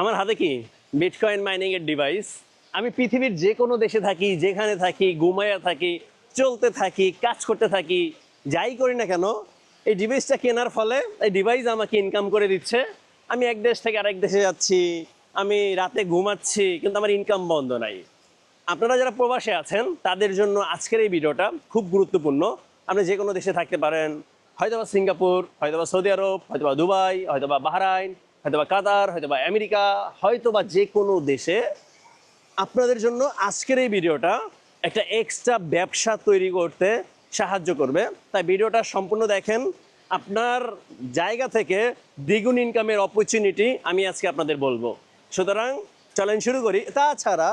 আমার হাতে কি? বিটকয়েন মাইনিং এর ডিভাইস আমি পৃথিবীর যে কোনো দেশে থাকি, যেখানে থাকি ঘুমাইয়া থাকি, চলতে থাকি, কাজ করতে থাকি, যাই করি না কেন, এই ডিভাইসটা কেনার ফলে এই ডিভাইস আমাকে ইনকাম করে দিচ্ছে। আমি এক দেশ থেকে আরেক দেশে যাচ্ছি, আমি রাতে ঘুমাচ্ছি, কিন্তু আমার ইনকাম বন্ধ নাই। আপনারা যারা প্রবাসে আছেন, তাদের জন্য আজকের এই ভিডিওটা খুব গুরুত্বপূর্ণ। আপনি যে কোনো দেশে থাকতে পারেন, হয়তোবা সিঙ্গাপুর, হয়তোবা সৌদি আরব, হয়তোবা দুবাই, হয়তোবা বাহরাইন হয়তোবা কাতার, হয়তোবা আমেরিকা, হয়তোবা যে কোনো দেশে। আপনাদের জন্য আজকের এই ভিডিওটা একটা এক্সট্রা ব্যবসা তৈরি করতে সাহায্য করবে। তাই ভিডিওটা সম্পূর্ণ দেখেন। আপনার জায়গা থেকে দ্বিগুণ ইনকামের অপরচুনিটি আমি আজকে আপনাদের বলব। সুতরাং চলেন শুরু করি। তাছাড়া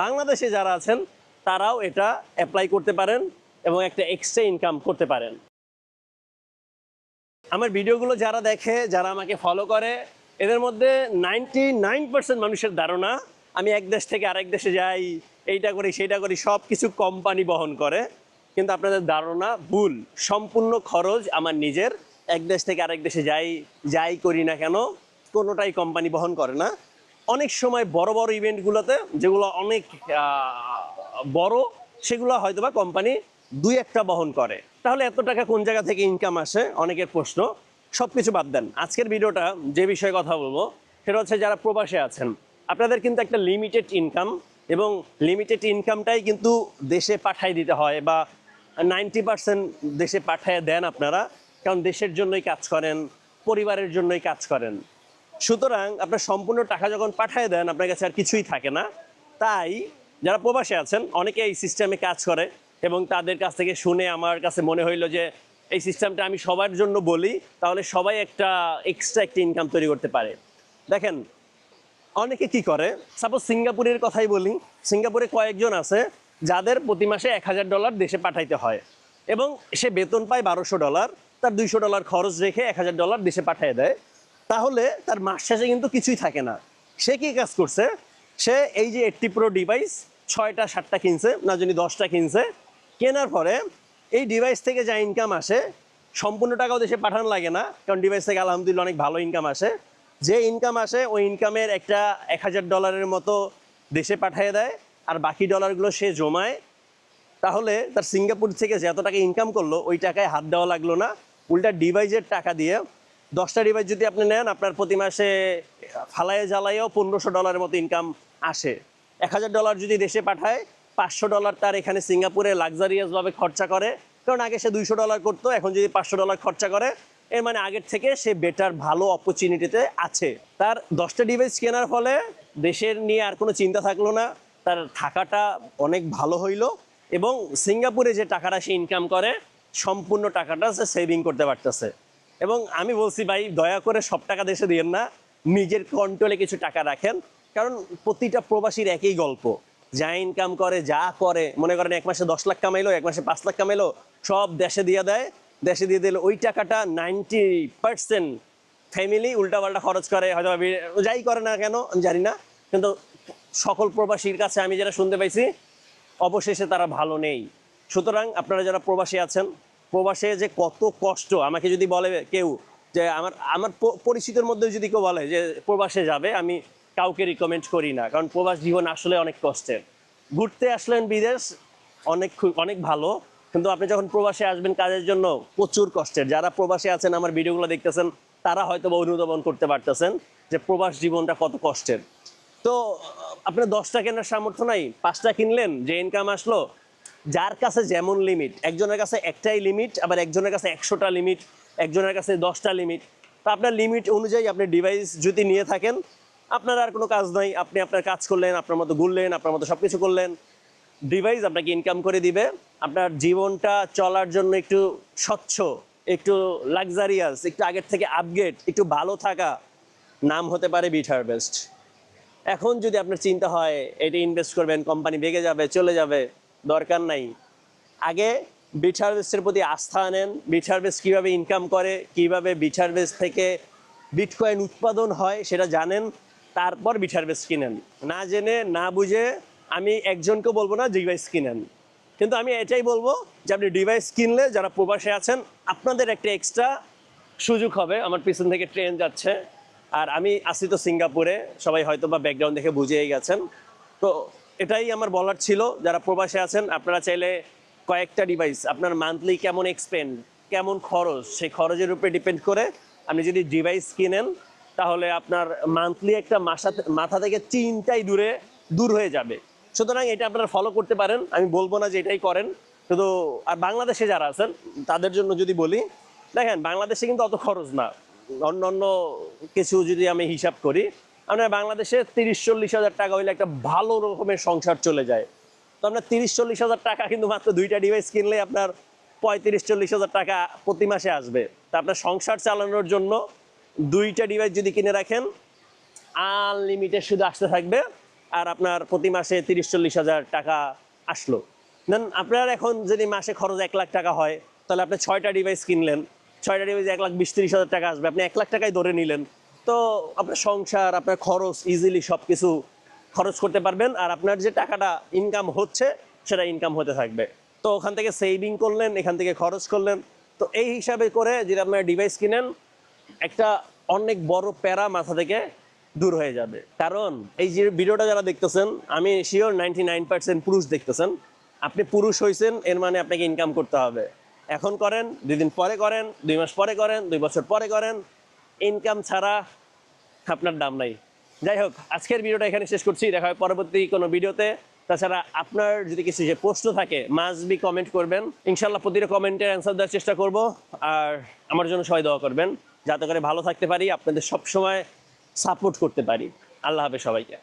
বাংলাদেশে যারা আছেন, তারাও এটা অ্যাপ্লাই করতে পারেন এবং একটা এক্সট্রা ইনকাম করতে পারেন। আমার ভিডিওগুলো যারা দেখে, যারা আমাকে ফলো করে এদের মধ্যে নাইনটি নাইন পার্সেন্ট মানুষের ধারণা, আমি এক দেশ থেকে আরেক দেশে যাই, এইটা করি, সেইটা করি সব কিছু কোম্পানি বহন করে। কিন্তু আপনাদের ধারণা ভুল। সম্পূর্ণ খরচ আমার নিজের। এক দেশ থেকে আরেক দেশে যাই যাই করি না কেন, কোনোটাই কোম্পানি বহন করে না। অনেক সময় বড় বড় ইভেন্টগুলোতে যেগুলো অনেক বড়, সেগুলো হয়তোবা কোম্পানি দুই একটা বহন করে। তাহলে এত টাকা কোন জায়গা থেকে ইনকাম আসে? অনেকের প্রশ্ন। সব কিছু বাদ দেন। আজকের ভিডিওটা যে বিষয়ে কথা বলব, সেটা হচ্ছে যারা প্রবাসে আছেন, আপনাদের কিন্তু একটা লিমিটেড ইনকাম এবং লিমিটেড ইনকামটাই কিন্তু দেশে পাঠাই দিতে হয় বা নাইনটি পার্সেন্ট দেশে পাঠায় দেন আপনারা, কারণ দেশের জন্যই কাজ করেন, পরিবারের জন্যই কাজ করেন। সুতরাং আপনার সম্পূর্ণ টাকা যখন পাঠিয়ে দেন, আপনার কাছে আর কিছুই থাকে না। তাই যারা প্রবাসে আছেন, অনেকে এই সিস্টেমে কাজ করে এবং তাদের কাছ থেকে শুনে আমার কাছে মনে হইল যে এই সিস্টেমটা আমি সবার জন্য বলি, তাহলে সবাই একটা এক্সট্রা একটা ইনকাম তৈরি করতে পারে। দেখেন, অনেকে কি করে? সাপোজ সিঙ্গাপুরের কথাই বলি, সিঙ্গাপুরে কয়েকজন আছে, যাদের প্রতি মাসে এক হাজার ডলার দেশে পাঠাইতে হয়। এবং সে বেতন পায় বারোশো ডলার তার দুইশো ডলার খরচ রেখে এক হাজার ডলার দেশে পাঠিয়ে দেয়। তাহলে তার মাস শেষে কিন্তু কিছুই থাকে না। সে কি কাজ করছে? সে এই যে এইটটি প্রো ডিভাইস ছয়টা, সাতটা কিনছে, না জানি দশটা কিনছে। কেনার পরে এই ডিভাইস থেকে যা ইনকাম আসে, সম্পূর্ণ টাকাও দেশে পাঠানো লাগে না, কারণ ডিভাইস থেকে আলহামদুলিল্লাহ অনেক ভালো ইনকাম আসে। যে ইনকাম আসে, ওই ইনকামের একটা এক হাজার ডলারের মতো দেশে পাঠিয়ে দেয়, আর বাকি ডলারগুলো সে জমায়। তাহলে তার সিঙ্গাপুর থেকে যে এত টাকা ইনকাম করল, ওই টাকায় হাত দেওয়া লাগল না। উল্টা ডিভাইসের টাকা দিয়ে, দশটা ডিভাইস যদি আপনি নেন, আপনার প্রতি মাসে ফালাইয়ে জ্বালাইয়েও পনেরোশো ডলারের মতো ইনকাম আসে। এক হাজার ডলার যদি দেশে পাঠায় পাঁচশো ডলার তার এখানে সিঙ্গাপুরে লাক্সারিয়াসভাবে খরচা করে। কারণ আগে সে দুইশো ডলার করতো, এখন যদি পাঁচশো ডলার খরচা করে, এর মানে আগের থেকে সে বেটার ভালো অপরচুনিটিতে আছে। তার দশটা ডিভাইস কেনার ফলে দেশের নিয়ে আর কোনো চিন্তা থাকল না। তার থাকাটা অনেক ভালো হইল এবং সিঙ্গাপুরে যে টাকাটা সে ইনকাম করে, সম্পূর্ণ টাকাটা সে সেভিং করতে পারতেছে। এবং আমি বলছি, ভাই, দয়া করে সব টাকা দেশে দিয়েন না। নিজের কন্ট্রোলে কিছু টাকা রাখেন। কারণ প্রতিটা প্রবাসীর একই গল্প। যা ইনকাম করে, যা করে, মনে করেন এক মাসে দশ লাখ কামাইলো, এক মাসে পাঁচ লাখ কামাইলো, সব দেশে দিয়ে দেয়। দেশে দিয়ে দিলে ওই টাকাটা নাইনটি পার্সেন্ট ফ্যামিলি উল্টাপাল্টা খরচ করে, হয়তো যাই করে না কেন, আমি জানি না। কিন্তু সকল প্রবাসীর কাছে আমি যেটা শুনতে পাইছি, অবশেষে তারা ভালো নেই। সুতরাং আপনারা যারা প্রবাসী আছেন, প্রবাসে যে কত কষ্ট, আমাকে যদি বলে কেউ যে আমার আমার পরিচিতের মধ্যে যদি কেউ বলে যে প্রবাসে যাবে, আমি কাউকে রিকমেন্ড করি না, কারণ প্রবাস জীবন আসলে অনেক কষ্টের। ঘুরতে আসলেন বিদেশ, অনেক অনেক ভালো, কিন্তু আপনি যখন প্রবাসে আসবেন কাজের জন্য, প্রচুর কষ্টের। যারা প্রবাসে আছেন, আমার ভিডিওগুলো দেখতেছেন, তারা হয়তো বা অনুধাবন করতে পারতেছেন যে প্রবাস জীবনটা কত কষ্টের। তো, আপনার দশটা কেনার সামর্থ্য নাই, পাঁচটা কিনলেন, যে ইনকাম আসলো, যার কাছে যেমন লিমিট একজনের কাছে একটাই লিমিট আবার একজনের কাছে একশোটা লিমিট একজনের কাছে দশটা লিমিট তো আপনার লিমিট অনুযায়ী আপনি ডিভাইস যদি নিয়ে থাকেন আপনার আর কোনো কাজ নাই, আপনি আপনার কাজ করলেন, আপনার মতো ঘুরলেন, আপনার মতো সব কিছু করলেন ডিভাইস আপনাকে ইনকাম করে দিবে, আপনার জীবনটা চলার জন্য একটু স্বচ্ছ, একটু লাক্সারিয়াস একটু আগের থেকে আপগ্রেড একটু ভালো থাকা নাম হতে পারে বিট হারভেস্ট এখন যদি আপনার চিন্তা হয়, এটা ইনভেস্ট করবেন কোম্পানি বেগে যাবে, চলে যাবে, দরকার নাই। আগে বিট হারভেস্টের প্রতি আস্থা আনেন বিট হারভেস্ট কীভাবে ইনকাম করে, কীভাবে বিট হারভেস্ট থেকে বিটকয়েন উৎপাদন হয়, সেটা জানেন। তারপর বিট হারভেস্ট কিনেন। না জেনে, না বুঝে আমি একজনকে বলব না ডিভাইস কিনেন। কিন্তু আমি এটাই বলব যে আপনি ডিভাইস কিনলে যারা প্রবাসে আছেন, আপনাদের একটা এক্সট্রা সুযোগ হবে। আমার পিছন থেকে ট্রেন যাচ্ছে। আর আমি আছি তো সিঙ্গাপুরে, সবাই হয়তো বা ব্যাকগ্রাউন্ড দেখে বুঝেই গেছেন। তো এটাই আমার বলার ছিল। যারা প্রবাসে আছেন, আপনারা চাইলে কয়েকটা ডিভাইস আপনার মান্থলি কেমন এক্সপেন্ড কেমন খরচ, সেই খরচের উপরে ডিপেন্ড করে আপনি যদি ডিভাইস কিনেন তাহলে আপনার মান্থলি একটা মাসা মাথা থেকে চিন্তাই দূরে, দূর হয়ে যাবে। সুতরাং এটা আপনারা ফলো করতে পারেন। আমি বলব না যে এটাই করেন। শুধু আর বাংলাদেশে যারা আছেন, তাদের জন্য যদি বলি, দেখেন, বাংলাদেশে কিন্তু অত খরচ না। অন্য অন্য কিছু যদি আমি হিসাব করি আপনার বাংলাদেশে তিরিশ চল্লিশ হাজার টাকা হইলে একটা ভালো রকমের সংসার চলে যায়। তো আপনার তিরিশ চল্লিশ হাজার টাকা কিন্তু মাত্র দুইটা ডিভাইস কিনলে আপনার পঁয়ত্রিশ চল্লিশ হাজার টাকা প্রতি মাসে আসবে। তা আপনার সংসার চালানোর জন্য দুইটা ডিভাইস যদি কিনে রাখেন আনলিমিটেড শুধু আসতে থাকবে। আর আপনার প্রতি মাসে তিরিশ চল্লিশ হাজার টাকা আসলো। দেন আপনার এখন যদি মাসে খরচ এক লাখ টাকা হয়, তাহলে আপনি ছয়টা ডিভাইস কিনলেন। ছয়টা ডিভাইস এক লাখ বিশ তিরিশ হাজার টাকা আসবে। আপনি এক লাখ টাকাই ধরে নিলেন। তো আপনার সংসার, আপনার খরচ ইজিলি সব কিছু খরচ করতে পারবেন। আর আপনার যে টাকাটা ইনকাম হচ্ছে, সেটা ইনকাম হতে থাকবে। তো ওখান থেকে সেভিং করলেন, এখান থেকে খরচ করলেন। তো এই হিসাবে করে যদি আপনার ডিভাইস কিনেন একটা অনেক বড় প্যারা মাথা থেকে দূর হয়ে যাবে। কারণ এই যে ভিডিওটা যারা দেখতেছেন, আমি শিওর নাইনটি নাইন পার্সেন্ট পুরুষ দেখতেছেন। আপনি পুরুষ হয়েছেন এর মানে আপনাকে ইনকাম করতে হবে। এখন করেন, দুই দিন পরে করেন, দুই মাস পরে করেন, দুই বছর পরে করেন ইনকাম ছাড়া আপনার দাম নাই। যাই হোক, আজকের ভিডিওটা এখানে শেষ করছি। দেখা হয় পরবর্তী কোনো ভিডিওতে। তাছাড়া আপনার যদি কিছু যে প্রশ্ন থাকে মাস বি কমেন্ট করবেন। ইনশাল্লাহ প্রতিটা কমেন্টের অ্যান্সার দেওয়ার চেষ্টা করব। আর আমার জন্য সবাই দোয়া করবেন। যাতে করে ভালো থাকতে পারি আপনাদের সবসময় সাপোর্ট করতে পারি। আল্লাহ হাফেজ সবাইকে।